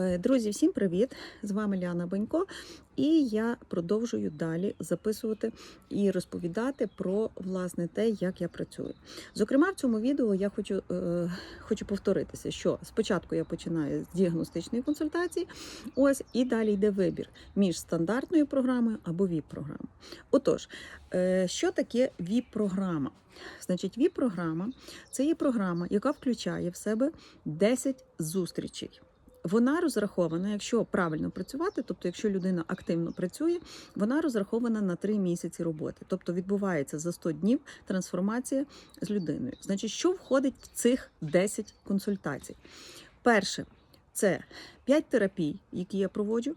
Е, Друзі, всім привіт! З вами Ліана Банько, і я продовжую далі записувати і розповідати про власне те, як я працюю. Зокрема, в цьому відео я хочу, е, хочу повторитися, що спочатку я починаю з діагностичної консультації, ось і далі йде вибір між стандартною програмою або ВІП-програмою. Отож, е, що таке ВІП-програма? Значить, ВІП-програма це є програма, яка включає в себе 10 зустрічей. Вона розрахована, якщо правильно працювати, тобто, якщо людина активно працює, вона розрахована на 3 місяці роботи. Тобто відбувається за 100 днів трансформація з людиною. Значить, що входить в цих 10 консультацій? Перше, це 5 терапій, які я проводжу,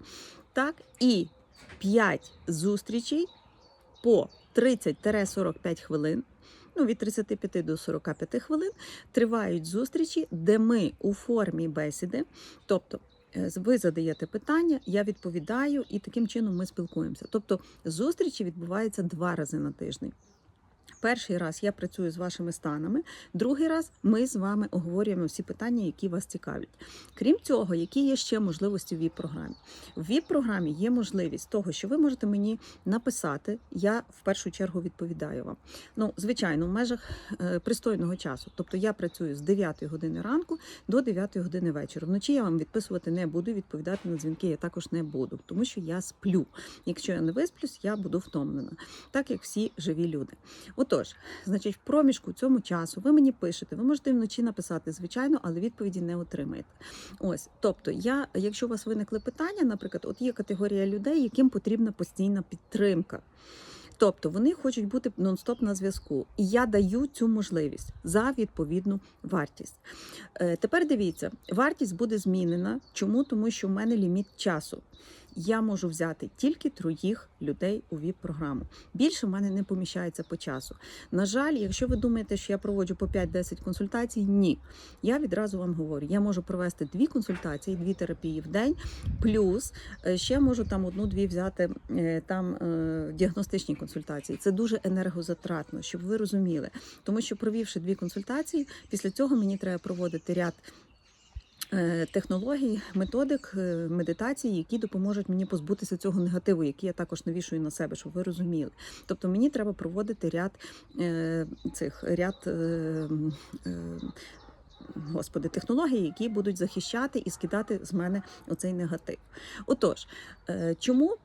так, і 5 зустрічей по 30-45 хвилин. Ну, від 35 до 45 хвилин тривають зустрічі, де ми у формі бесіди, тобто е, ви задаєте питання, я відповідаю, і таким чином ми спілкуємося. Тобто зустрічі відбуваються два рази на тиждень. Перший раз я працюю з вашими станами, другий раз ми з вами оговорюємо всі питання, які вас цікавлять. Крім цього, які є ще можливості в ВІП-програмі? В ВІП-програмі є можливість того, що ви можете мені написати. Я в першу чергу відповідаю вам. Ну, звичайно, в межах е, пристойного часу. Тобто я працюю з 9 години ранку до 9 години вечора. Вночі я вам відписувати не буду, відповідати на дзвінки я також не буду, тому що я сплю. Якщо я не висплюсь, я буду втомлена, так як всі живі люди. Отож, значить, в проміжку цьому часу ви мені пишете, ви можете вночі написати, звичайно, але відповіді не отримаєте. Ось, тобто, я, якщо у вас виникли питання, наприклад, от є категорія людей, яким потрібна постійна підтримка. Тобто вони хочуть бути нон-стоп на зв'язку, і я даю цю можливість за відповідну вартість. Е, Тепер дивіться, вартість буде змінена. Чому? Тому що в мене ліміт часу. Я можу взяти тільки троїх людей у ВІП-програму. Більше в мене не поміщається по часу. На жаль, якщо ви думаєте, що я проводжу по 5-10 консультацій, ні. Я відразу вам говорю, я можу провести дві консультації, дві терапії в день, плюс е, ще можу там одну-дві взяти е, там е, діагностичні консультації. Це дуже енергозатратно, щоб ви розуміли. Тому що провівши дві консультації, після цього мені треба проводити ряд. Е, Технологій, методик, е, медитацій, які допоможуть мені позбутися цього негативу, який я також навішую на себе, щоб ви розуміли. Тобто мені треба проводити ряд е, цих ряд. Господи, технології, які будуть захищати і скидати з мене оцей негатив. Отож, е, чому?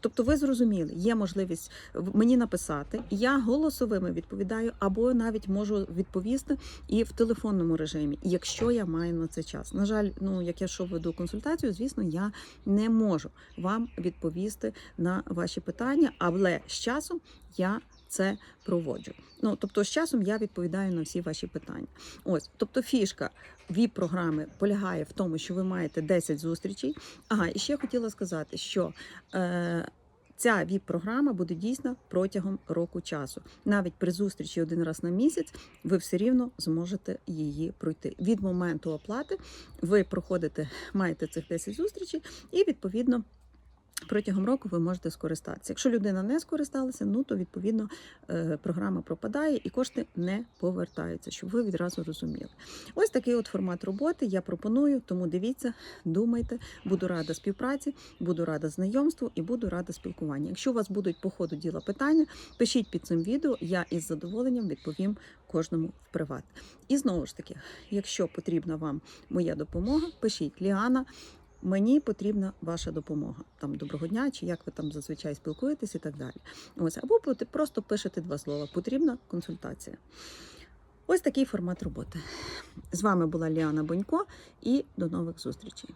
Тобто, ви зрозуміли, є можливість мені написати, я голосовими відповідаю, або навіть можу відповісти і в телефонному режимі, якщо я маю на це час. На жаль, ну як я що веду консультацію, звісно, я не можу вам відповісти на ваші питання, але з часом я це проводжу. Ну тобто, з часом я відповідаю на всі ваші питання. Ось, тобто, фішка ВІП-програми полягає в тому, що ви маєте 10 зустрічей. Ага, і ще хотіла сказати, що. Е, Ця ВІП-програма буде дійсна протягом року часу. Навіть при зустрічі один раз на місяць ви все рівно зможете її пройти. Від моменту оплати ви проходите, маєте цих 10 зустрічей, і відповідно протягом року ви можете скористатися. Якщо людина не скористалася, ну то відповідно е, програма пропадає і кошти не повертаються, щоб ви відразу розуміли. Ось такий от формат роботи я пропоную, тому дивіться, думайте, буду рада співпраці, буду рада знайомству і буду рада спілкуванню. Якщо у вас будуть по ходу діла питання, пишіть під цим відео, я із задоволенням відповім кожному в приват. І знову ж таки, якщо потрібна вам моя допомога, пишіть Ліана. Мені потрібна ваша допомога. Там доброго дня, чи як ви там зазвичай спілкуєтесь і так далі. Ось, або просто пишете два слова. Потрібна консультація. Ось такий формат роботи. З вами була Ліана Бонько і до нових зустрічей.